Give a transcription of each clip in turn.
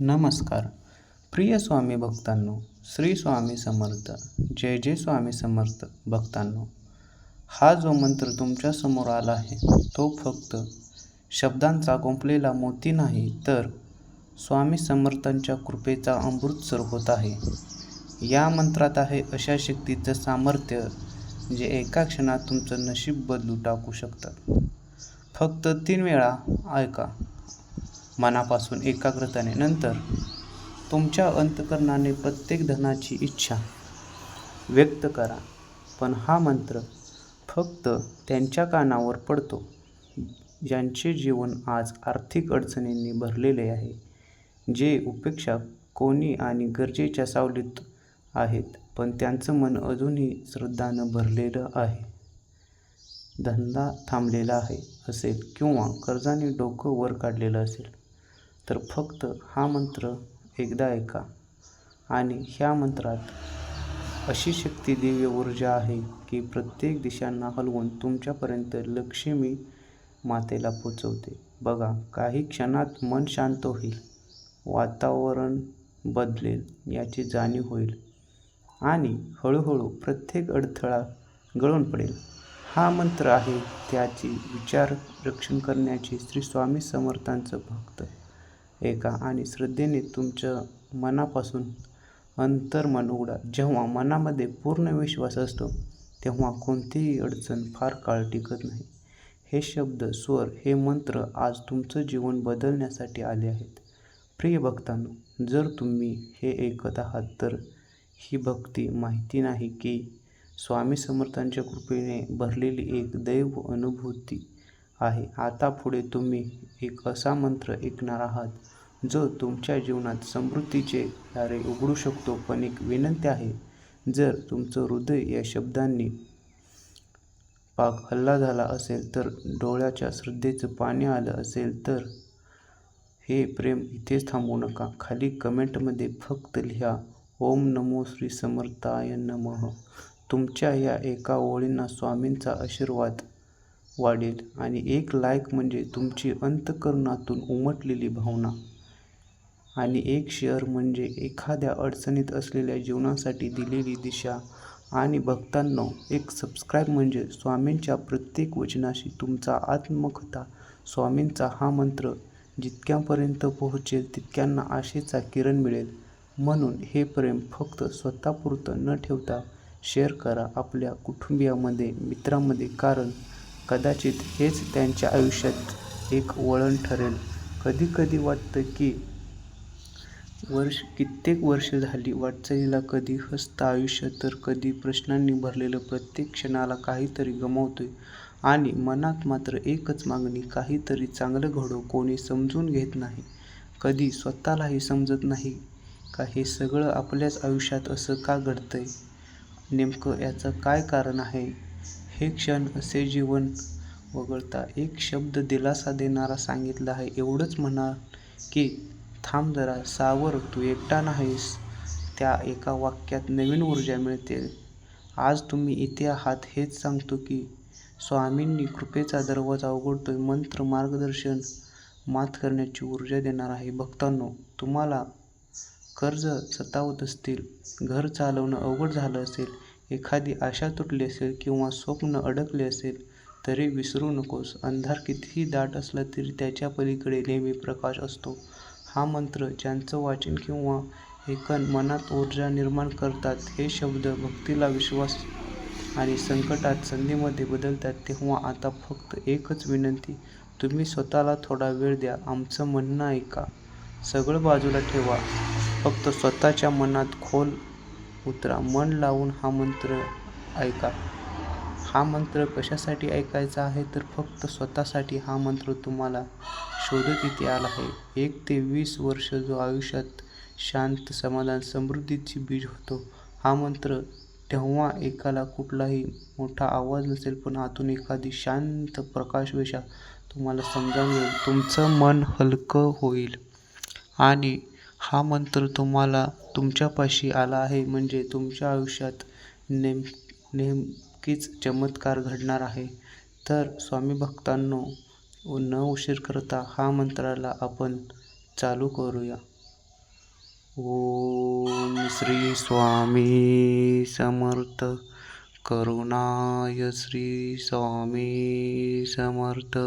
नमस्कार. प्रिय स्वामी भक्तांनो श्री स्वामी समर्थ जय जय स्वामी समर्थ भक्तांनो. हा जो मंत्र तुमच्यासमोर आला आहे तो फक्त शब्दांचा गुंपलेला मोती नाही तर स्वामी समर्थांच्या कृपेचा अमृत होत आहे. या मंत्रात आहे अशा शक्तीचं सामर्थ्य जे एका क्षणात तुमचं नशीब बदलू टाकू शकतात. फक्त तीन वेळा ऐका. मनापासून एकाग्रताने. नंतर तुमच्या अंतकरणाने प्रत्येक धनाची इच्छा व्यक्त करा. पण हा मंत्र फक्त त्यांच्या कानावर पडतो ज्यांचे जीवन आज आर्थिक अडचणींनी भरलेले आहे जे उपेक्षा कोणी आणि गरजेच्या सावलीत आहेत पण त्यांचं मन अजूनही श्रद्धानं भरलेलं आहे. धंदा थांबलेला आहे असेल किंवा कर्जाने डोकं वर काढलेलं असेल तर फक्त हा मंत्र एकदा ऐका. आणि ह्या मंत्रात अशी शक्ती दिव्य ऊर्जा आहे की प्रत्येक दिशांना हलवून तुमच्यापर्यंत लक्ष्मी मातेला पोचवते. बघा काही क्षणात मन शांत होईल वातावरण बदलेल याची जाणीव होईल आणि हळूहळू प्रत्येक अडथळा गळून पडेल. हा मंत्र आहे त्याची विचार रक्षण करण्याची श्री स्वामी समर्थांचं भक्त. ऐका आणि श्रद्धेने तुमच्या मनापासून अंतर्मन उघडा. जेव्हा मनामध्ये पूर्ण विश्वास असतो तेव्हा कोणतीही अडचण फार काळ टिकत नाही. हे शब्द स्वर हे मंत्र आज तुमचं जीवन बदलण्यासाठी आले आहेत. प्रिय भक्तांनो जर तुम्ही हे ऐकत आहात तर ही भक्ती माहिती नाही की स्वामी समर्थांच्या कृपेने भरलेली एक दैव अनुभूती. आहे. आता पुढे तुम्ही एक असा मंत्र ऐकणार आहात जो तुमच्या जीवनात समृद्धीचे दारे उघडू शकतो पण एक विनंती आहे जर तुमचं हृदय या शब्दांनी पाक हल्ला झाला असेल तर डोळ्याच्या श्रद्धेचं पाणी आलं असेल तर हे प्रेम इथेच थांबू नका. खाली कमेंटमध्ये फक्त लिहा ओम नमो श्री समर्थाय नमः. तुमच्या या एका ओळींना स्वामींचा आशीर्वाद. वाढेल आणि एक लाईक म्हणजे तुमची अंतकरणातून उमटलेली भावना. आणि एक शेअर म्हणजे एखाद्या अडचणीत असलेल्या जीवनासाठी दिलेली दिशा आणि भक्तांनो एक सबस्क्राईब म्हणजे स्वामींच्या प्रत्येक वचनाशी तुमचा आत्मकथा. स्वामींचा हा मंत्र जितक्यापर्यंत पोहोचेल तितक्यांना आशेचा किरण मिळेल. म्हणून हे प्रेम फक्त स्वतःपुरतं न ठेवता शेअर करा आपल्या कुटुंबियामध्ये मित्रांमध्ये कारण कदाचित हेच त्यांच्या आयुष्यात एक वळण ठरेल. कधी कधी वाटतं की वर्ष कित्येक वर्ष झाली वाटचालीला कधी हसतं आयुष्य तर कधी प्रश्नांनी भरलेलं प्रत्येक क्षणाला काहीतरी गमावतोय. आणि मनात मात्र एकच मागणी काहीतरी चांगलं घडो कोणी समजून घेत नाही कधी स्वतःलाही समजत नाही का हे सगळं आपल्याच आयुष्यात असं का घडतंय? नेमकं याचं काय कारण आहे? हे क्षण असे जीवन वगळता एक शब्द दिलासा देणारा सांगितला आहे. एवढंच म्हणाल की थांब जरा सावर तू एकटा नाहीस. त्या एका वाक्यात नवीन ऊर्जा मिळते. आज तुम्ही इथे आहात हेच सांगतो की स्वामींनी कृपेचा दरवाजा उघडतोय. मंत्र मार्गदर्शन मात करण्याची ऊर्जा देणार आहे. भक्तांनो तुम्हाला कर्ज सतावत असतील घर चालवणं अवघड झालं असेल एखादी आशा तुटली असेल किंवा स्वप्न अडकले असेल तरी विसरू नकोस. अंधार कितीही दाट असला तरी त्याच्या पलीकडे नेहमी प्रकाश असतो. हा मंत्र ज्यांचं वाचन किंवा एकन मनात ऊर्जा निर्माण करतात हे शब्द भक्तीला विश्वास आणि संकटात संधीमध्ये बदलतात. तेव्हा आता फक्त एकच विनंती तुम्ही स्वतःला थोडा वेळ द्या. आमचं म्हणणं ऐका. सगळं बाजूला ठेवा. फक्त स्वतःच्या मनात खोल उतरा मन लावून हा मंत्र ऐका. हा मंत्र कशासाठी ऐकायचा आहे? तर फक्त स्वतःसाठी हा मंत्र तुम्हाला शोधत इथे आला आहे. एक ते वीस वर्ष जो आयुष्यात शांत समाधान समृद्धीची बीज होतो हा मंत्र तेव्हा एकाला कुठलाही मोठा आवाज नसेल पण आतून एखादी शांत प्रकाशवेशा तुम्हाला समजावून येईल. तुमचं मन हलकं होईल आणि हा मंत्र तुम्हाला तुमच्यापाशी आला आहे म्हणजे तुमच्या आयुष्यात नेम नेमकीच चमत्कार घडणार आहे. तर स्वामी भक्तांनो न उशीर करता हा मंत्राला आपण चालू करूया. ओम श्री स्वामी समर्थ. करुणाय श्री स्वामी समर्थ.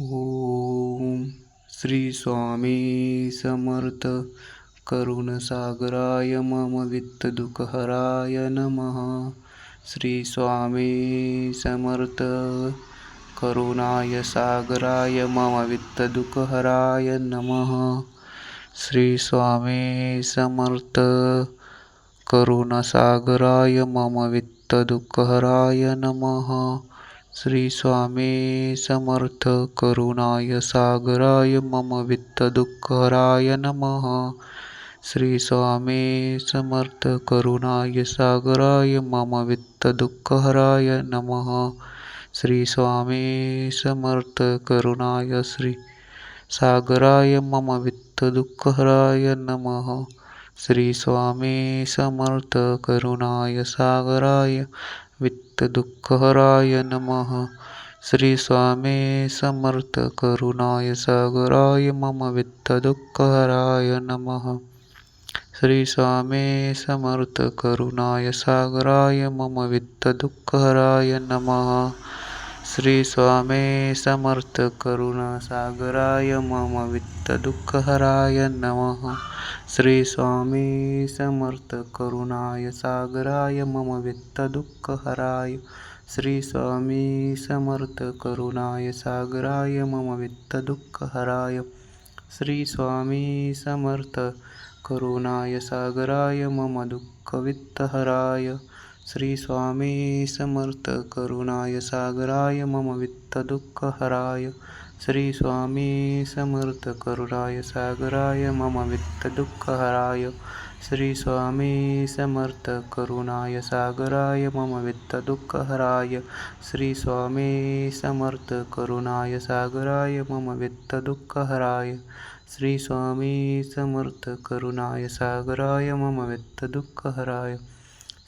ओम श्री स्वामी समर्थ. करुणसागराय मम वित्तदुःखहराय नमः। श्रीस्वामी समर्थ। करुणाय सागराय मम वित्तदुःखहराय नमः। श्रीस्वामी समर्थ। करुणसागराय मम वित्तदुःखहराय नमः। श्रीस्वामी समर्थ। करुणाय सागराय मम वित्तदुःखहराय नमः। श्री स्वामी समर्थ करुणाय सागराय मम वित्तदुःखहराय नमः। श्री स्वामी समर्थ करुणाय श्री सागराय मम वित्तदुःखहराय नमः। श्री स्वामी समर्थ करुणाय सागराय वित्तदुःखहराय नमः। श्री स्वामी समर्थ करुणाय सागराय मम वित्तदुःखहराय नमः। श्री स्वामे समर्थ करुणाय सागराय मम वित्तदुःखहराय नमः. श्री स्वामे समर्थ करुणासागराय मम वित्तदुःखहराय नमः. श्री स्वामी समर्थ करुणाय सागराय मम वित्तदुःखहराय श्री स्वामी समर्थ करुणाय सागराय मम वित्तदुःखहराय श्री स्वामी समर्थ करुणाय सागराय मम दुःखवित्तहराय. श्रीस्वामी समर्थ करुणाय सागराय मम वित्तदुःखहराय. श्रीस्वामी समर्थ करुणाय सागराय मम वित्तदुःखहराय. श्रीस्वामी समर्थ करुणाय सागराय मम वित्तदुःखहराय. श्रीस्वामी समर्थ करुणाय सागराय मम वित्तदुःखहराय. श्री स्वामी समर्थ करुणाय सागराय मम वित्तदुःखहराय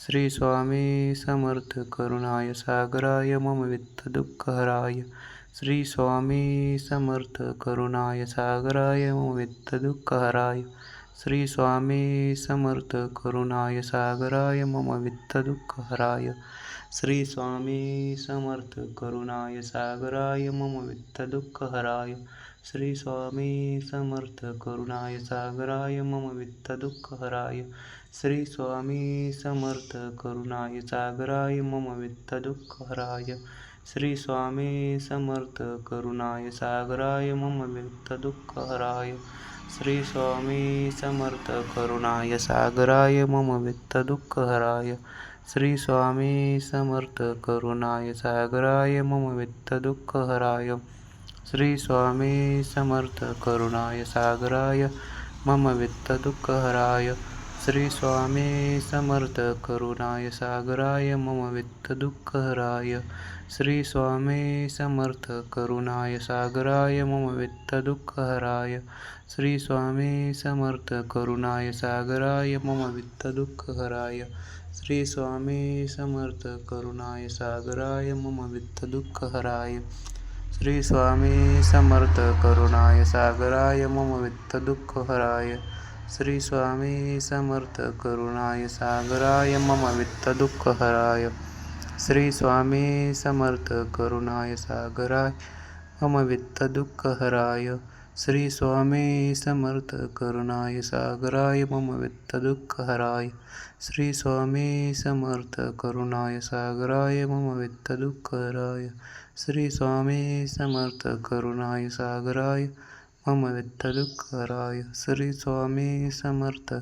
श्री स्वामी समर्थ करुणाय सागराय मम वित्तदुःखहराय श्री स्वामी समर्थ करुणाय सागराय मम वित्तदुःखहराय श्री स्वामी समर्थ करुणाय सागराय मम वित्तदुःखहराय श्री स्वामी समर्थ करुणाय सागराय मम वित्तदुःखहराय श्री स्वामी समर्थ करुणाय सागराय मम वित्तदुःखहराय श्री स्वामी समर्थ करुणाय सागराय मम वित्तदुःखहराय श्री स्वामी समर्थ करुणाय सागराय मम वित्तदुःखहराय श्री स्वामी समर्थ करुणाय सागराय मम वित्तदुःखहराय श्री स्वामी समर्थ करुणाय सागराय मम वित्तदुःखहराय श्री स्वामी समर्थ करुणाय सागराय मम वित्तदुःखहराय श्री स्वामी समर्थ करुणाय सागराय मम वित्तदुःखहराय श्री स्वामी समर्थ करुणाय सागराय मम वित्तदुःखहराय श्री स्वामी समर्थ करुणाय सागराय मम वित्तदुःखहराय श्री स्वामी समर्थ करुणाय सागराय मम वित्तदुःखहराय श्री स्वामी समर्थ करुणाय सागराय मम वित्तदुःखहराय श्री स्वामी समर्थ करुणाय सागराय मम वित्तदुःखहराय श्री स्वामी समर्थ करुणाय सागराय मम वित्तदुःखहराय श्री स्वामी समर्थ करुणाय सागराय मम वित्तदुःखहराय श्री स्वामी समर्थ करुणाय सागराय मम वित्तदुःखहराय श्री स्वामी समर्थ करुणाय सागराय मम वित्तदुःखहराय श्री स्वामी समर्थ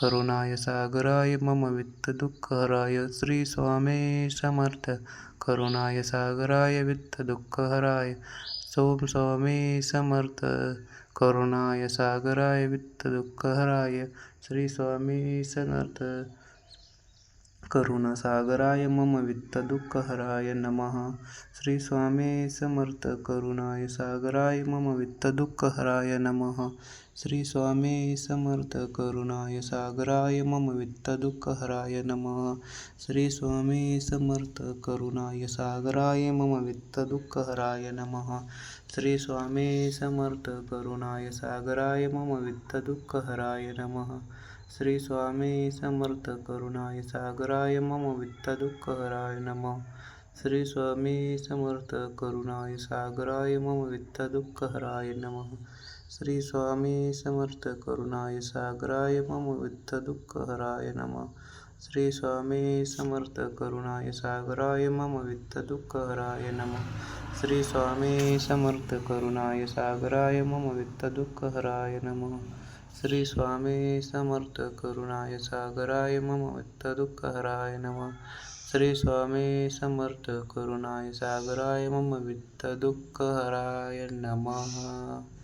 करुणाय सागराय मम वित्तदुःखहराय श्री स्वामी समर्थ करुणाय सागराय वित्तदुःखहराय सोम स्वामी समर्थ करुणाय सागराय वित्तदुःखहराय श्री स्वामी समर्थ। करुणसागराय मम वित्तदुःखहराय नमः। श्रीस्वामे समर्थ करुणाय सागराय मम वित्तदुःखहराय नमः। श्रीस्वामे समर्थ करुणाय सागराय मम वित्तदुःखहराय नमः। श्रीस्वामे समर्थ करुणाय सागराय मम वित्तदुःखहराय नमः। श्रीस्वामे समर्थ करुणाय सागराय मम वित्तदुःखहराय नमः। श्री स्वामी समर्थ करुणाय सागराय मम वित्तदुःखहराय नमः. श्री स्वामी समर्थ करुणाय सागराय मम वित्तदुःखहराय नमः. श्री स्वामी समर्थ करुणाय सागराय मम वित्तदुःखहराय नमः. श्री स्वामी समर्थ करुणाय सागराय मम वित्तदुःखहराय नमः. श्री स्वामी समर्थ करुणाय सागराय मम वित्तदुःखहराय नमः. श्री स्वामी समर्थ करुणाय सागराय मम वित्तदुःखहराय नमः. श्री स्वामी समर्थ करुणाय सागराय मम वित्तदुःखहराय नमः.